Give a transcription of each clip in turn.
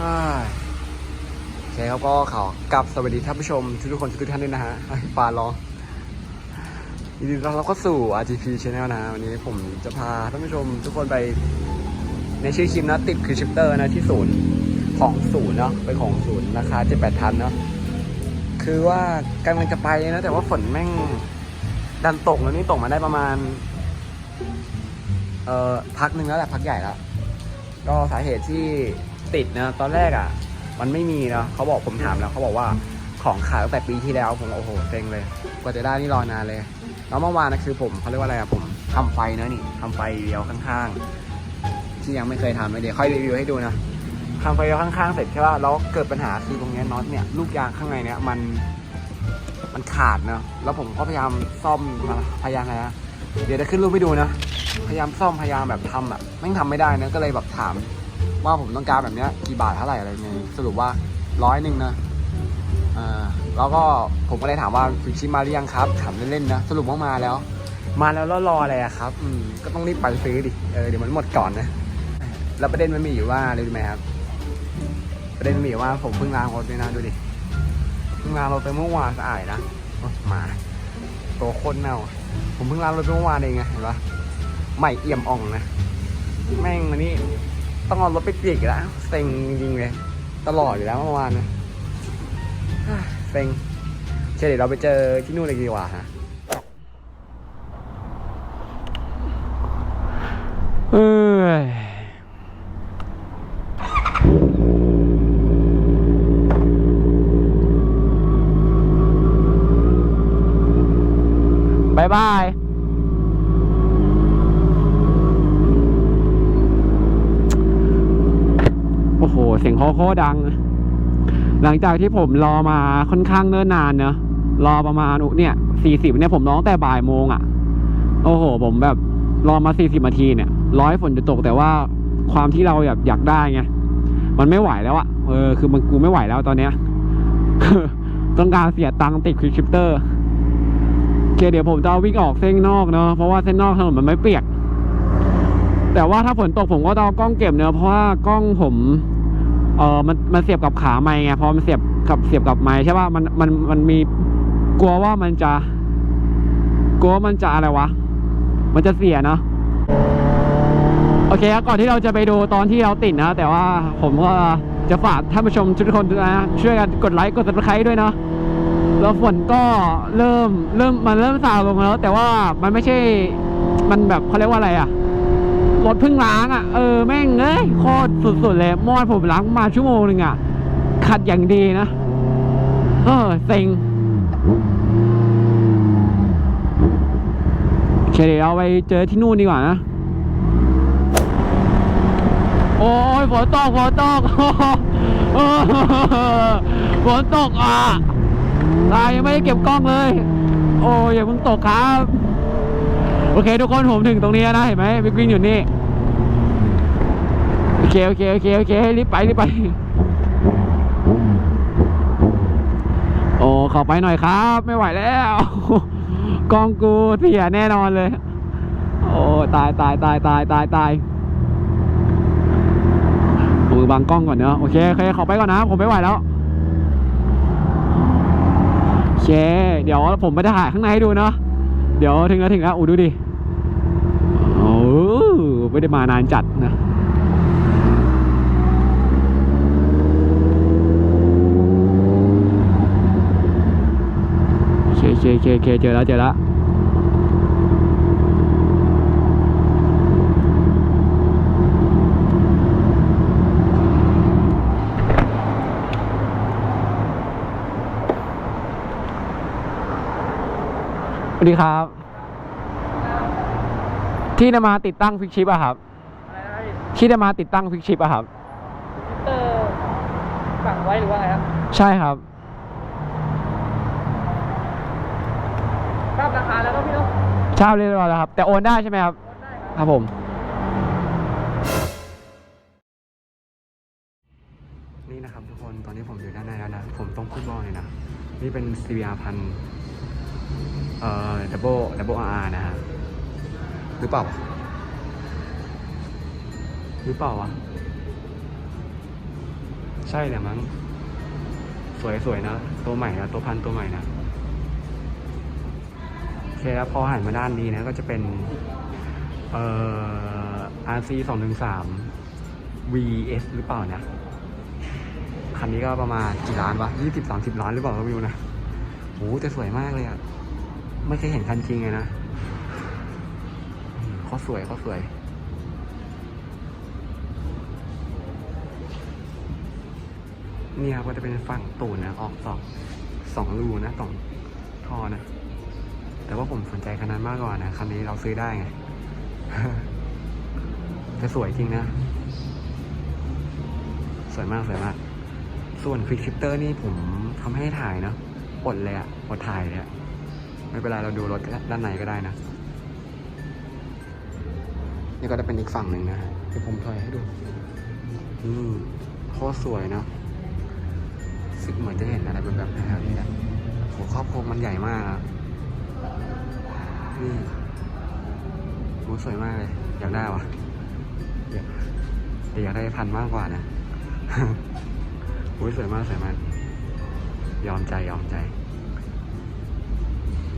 อ่าโอเคครับก็ขอกลับสวัสดีท่านผู้ชม ทุกคนทุกท่านด้วยนะฮะปลาร้อยินดีต้อนรับเข้าสู่ RGP Channel นะฮะวันนี้ผมจะพาท่านผู้ชมทุกคนไปในชื่อคลิปนะติดคือชิปเตอร์นะที่ศูนย์ของศูนย์เนาะเป็นของศูนย์ราคาเจ็ดแปดพันเนาะคือว่ากำลังจะไปนะแต่ว่าฝนแม่งดันตกแล้วนี่ตกมาได้ประมาณ เอ่อพักหนึ่งแล้วแหละพักใหญ่แล้วก็สาเหตุที่ ติดนะตอนแรกอะ มันไม่มีนะเขาบอกผมถามแล้วเขาบอกว่าของขายตั้งแต่ปีที่แล้วผมโอ้โหเซ็งเลย กว่าจะได้นี่รอนานเลย แล้วเมื่อวานนะคือผมเขาเรียกว่าอะไรอะผมทำไฟนะนี่ทำไฟเดียวข้างๆ ที่ยังไม่เคยทำเลยเดี๋ยวค่อยรีวิวให้ดูนะทำไฟเดียวข้างๆเสร็จใช่ป่ะแล้วเกิดปัญหาคือตรงนี้น็อตเนี่ยลูกยางข้างในเนี่ยมันมันขาดเนอะแล้วผมก็พยายามซ่อมพยายามอะไรนะเดี๋ยวจะขึ้นรูปให้ดูนะพยายามซ่อมพยายามแบบทำอะแม่งทำไม่ได้นะก็เลยแบบถาม ว่าผมต้องการแบบเนี้ยกี่บาทเท่าไหร่อะไรเงี้ยสรุปว่าร้อยหนึ่งนะอ่าแล้วก็ผมก็เลยถามว่าฟิกชิปมาหรือยังครับถามเล่นๆนะสรุปว่ามาแล้ว มาแล้วแล้วรออะไรอะครับอืมก็ต้องรีบไปซื้อดิเออเดี๋ยวมันหมดก่อนนะแล้วประเด็นมันมีอยู่ว่าอะไรรู้ไหมครับ ประเด็นมันมีอยู่ว่าผมเพิ่งล้างรถด้วยนะดูดิเพิ่งล้างรถไปเมื่อวานสะอาดนะโอ๊ยหมาตัวโคนเน่าผมเพิ่งล้างรถไปเมื่อวานเองไงเห็นปะใหม่เอี่ยมอ่องนะ แม่งวันนี้ ต้องเอารถไปเปียกอีกแล้วเซ็งจริงๆเลย ตลอดอยู่แล้วเมื่อวานนะเซ็งโอเคเดี๋ยวเราไปเจอที่นู่นเลยดีกว่าฮะเอ้ยบายบาย โอ้ โหเสียงโคดัง หลังจากที่ผมรอมาค่อนข้างเนิ่นนานเนอะรอประมาณเนี่ยสี่สิบเนี่ยผมร้องแต่บ่ายโมงอะ่ะ โอ้โห ผมแบบรอมาสี่สิบนาทีเนี่ยร้อยฝนจะตกแต่ว่าความที่เราแบบอยากได้ไงมันไม่ไหวแล้วอะเออคือมันกูไม่ไหวแล้วตอนเนี้ยต้องการเสียตังค์ติดคลิปชิปเตอร์โอเคเดี๋ยวผมจะวิ่งออกเส้นนอกเนาะเพราะว่าเส้นนอกถนนมันไม่เปียก แต่ว่าถ้าฝนตกผมก็ต้องกล้องเก็บเนอะเพราะว่ากล้องผม เออมันมันเสียบกับขาไม้ไงพอมันเสียบกับเสียบกับไม้ใช่ป่ะมันมันมันมีกลัวว่ามันจะกลัวว่ามันจะอะไรวะ มันจะเสียเนาะโอเคครับก่อนที่เราจะไปดูตอนที่เราติดนะ แต่ว่าผมก็จะฝากท่านผู้ชมทุกคนนะ ช่วยกันกดไลค์กด subscribe ด้วยเนาะแล้วฝนก็เริ่มเริ่มมันเริ่มซาลงแล้ว แต่ว่ามันไม่ใช่มันแบบเขาเรียกว่าอะไรอะ รถเพิ่งล้างอะ เออแม่งเอ้ยโคตรสุดๆเลยมอดผมล้างมาชั่วโมงหนึ่งอะ ขัดอย่างดีนะ เออเซ็งโอเคเดี๋ยวเราไปเจอที่นู่นดีกว่านะ โอ้ยฝนตกฝนตกเออฝนตกอะตายยังไม่ได้เก็บกล้องเลย โอ้ยอย่าเพิ่งตกครับ โอเคทุกคนผมถึงตรงนี้นะเห็นไหมบิ๊กวิ่งอยู่นี่โอเคโอเคโอเคโอเครีบไปรีบไป โอ้ขอไปหน่อยครับ ไม่ไหวแล้ว กองกูเสียแน่นอนเลย โอ้ตายตายตายตายตายตายมือบังกล้องก่อนเนอะโอเคโอเคขอไปก่อนนะ ผมไม่ไหวแล้วโอเคเดี๋ยวผมไปถ่ายข้างในให้ดูเนาะเดี๋ยวถึงแล้วถึงแล้วอู้ดูดิ ไม่ได้มานานจัดนะเคเคเคเคเจอแล้วเจอแล้วสวัสดีครับ ที่นำมาติดตั้งฟิกชิปอะครับอะไรนะพี่ที่นำมาติดตั้งฟิกชิปอะครับพิเตอร์สั่งไว้หรือว่าไงครับใช่ครับทราบราคาแล้วก็พี่เนาะทราบเรียบร้อยแล้วครับ แต่โอนได้ใช่ไหมครับโอนได้ครับครับผม นี่นะครับทุกคนตอนนี้ผมอยู่ด้านในแล้วนะ ผมต้องพูดบอกเลยนะ นี่เป็น CBR พันเอ่อ double double RR นะฮะ หรือเปล่า หรือเปล่าวะ ใช่แหละมั้ง สวยสวยนะ ตัวใหม่นะ ตัวพันตัวใหม่นะโอเคแล้วพอหันมาด้านนี้นะ ก็จะเป็น เอ่อ RC สองหนึ่งสาม VS หรือเปล่านะ คันนี้ก็ประมาณกี่ล้านวะยี่สิบสามสิบล้านหรือเปล่าก็ไม่รู้นะโหแต่สวยมากเลยอะไม่เคยเห็นคันจริงเลยนะ สวยเขาสวยเนี่ยก็จะเป็นฝั่งตูนนะ ออกสองสองรูนะสองท่อนะ แต่ว่าผมสนใจคันนั้นมากกว่านะ คันนี้เราซื้อได้ไงแต่สวยจริงนะ สวยมากสวยมาก ส่วนคลิกชิปเตอร์นี่ผมทำให้ถ่ายนะอดเลยอะอดถ่ายเลยอะไม่เป็นไรเราดูรถด้านในก็ได้นะ นี่ก็จะเป็นอีกฝั่งหนึ่งนะเดี๋ยวผมถอยให้ดูอืมโคตรสวยเนอะสึกเหมือนจะเห็นอะไรแบบแบบนี้ครับเนี่ยหัวครอบโครงมันใหญ่มากอะนี่โหสวยมากเลย อยากได้วะอยากแต่อยากได้พันมากกว่านะโอ้ยสวยมากสวยมากยอมใจยอมใจ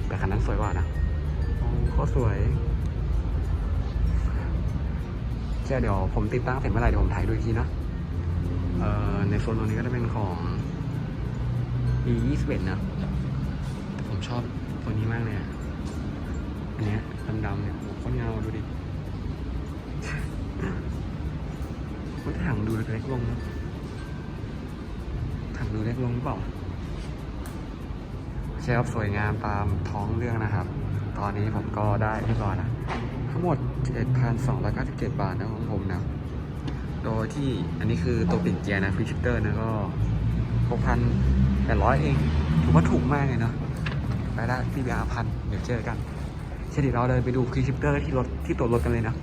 แต่คันนั้นสวยกว่านะโอ้โคตรสวย แค่เดี๋ยวผมติดตั้งเสร็จเมื่อไหร่เดี๋ยวผมถ่ายดูอีกทีนะเอ่อในโซนตรงนี้ก็จะเป็นของ e 2 1 นะแต่ผมชอบตัวนี้มากเลยอะอันเนี้ยดำๆเนี่ยโหโคตรเงาดูดิมันถังดูเล็กลงนะถังดูเล็กลงหรือเปล่าใช่ครับสวยงามตามท้องเรื่องนะครับ ตอนนี้ผมก็ได้เรียบร้อยนะทั้งหมด 7,297 บาทนะของผมนะ โดยที่อันนี้คือตัวเปลี่ยนเกียร์นะฟิชิเตอร์นะก็ 6,800 เองถือว่าถูกมากเลยเนาะไปได้ที่บาพันเดี๋ยวเจอกันเช่นเดี๋ยวเราเดินไปดูคลิปชิปเตอร์ที่รถที่ตัวรถกันเลยนะ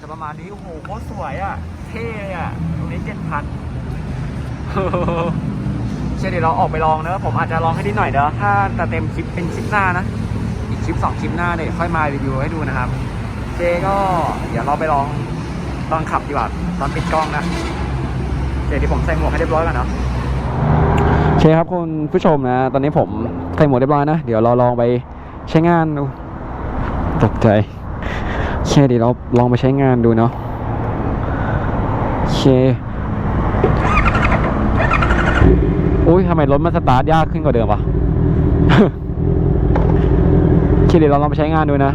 จะประมาณนี้โอ้โหโคตรสวยอะ เท่เลยอะ ตรงนี้เจ็ดพันเช่นเดี๋ยวเราออกไปลองเนอะผมอาจจะลองให้นิดหน่อยเด้อถ้าจะเต็มคลิปเป็นคลิปหน้านะอีก คลิปสองคลิปหน้าเนี่ยค่อยมารีวิวให้ดูนะครับ เจก็เดี๋ยวเราไปลองตอนขับดีกว่าตอนปิดกล้องนะเจที่ผมใส่หมวกให้เรียบร้อยก่อนเนาะโอเคครับคุณผู้ชมนะ ตอนนี้ผมใส่หมวกเรียบร้อยนะ เดี๋ยวเราลองไปใช้งานดูตกใจโอเคเดี๋ยวเราลองไปใช้งานดูเนาะโอเคอุ้ยทำไมรถมันสตาร์ทยากขึ้นกว่าเดิมวะ เดี๋ยวเราลองไปใช้งานดูนะ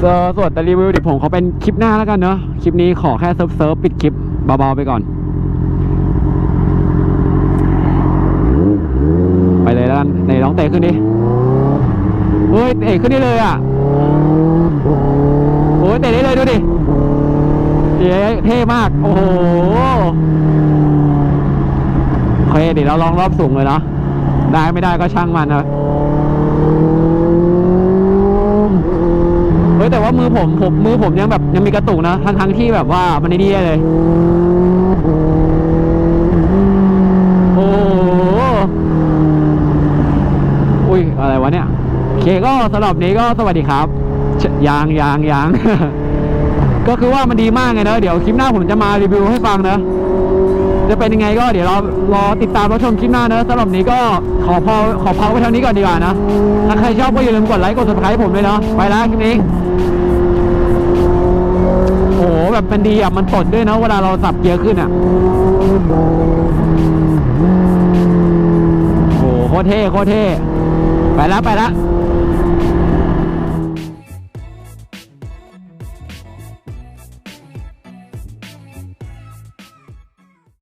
เออส่วนแต่รีวิวเดี๋ยวผมขอเป็นคลิปหน้าแล้วกันเนาะคลิปนี้ขอแค่เซิร์ฟเซิร์ฟปิดคลิปเบาๆไปก่อน ไปเลยแล้วกันไหนลองเตะขึ้นดิเฮ้ยเตะขึ้นได้เลยอะโอ้ยเตะได้เลยดูดิเย้เท่มาก โอ้โหโอเคเดี๋ยวเราลองรอบสูงเลยเนาะได้ไม่ได้ก็ช่างมันนะ เฮ้ ยแต่ว่ามือผมผมมือผมยังแบบยังมีกระตุกนะทั้งทั้งที่แบบว่ามันนี่ได้เลย โอ้โหอุ้ยอะไรวะเนี่ยโอเคก็สำหรับนี้ก็สวัสดีครับยางยางยางก็คือว่ามันดีมากไงเนอะเดี๋ยวคลิปหน้าผมจะมารีวิวให้ฟังเนอะจะเป็นยังไงก็เดี๋ยวรารอติดตามรับชมคลิปหน้าเนอะสำหรับนี้ก็ขอพอขอพักไว้เท่านี้ก่อนดีกว่านะ ถ้าใครชอบก็อย่าลืมกดไลค์กด subscribe ผมด้วยเนาะไปแล้วคลิปนี้ โอ้โหแบบเป็นดีอะมันตดด้วยนะเวลาเราสับเกียร์ขึ้นอะโอ้โหโคตรเท่โคตรเท่ไปแล้วไปแล้ว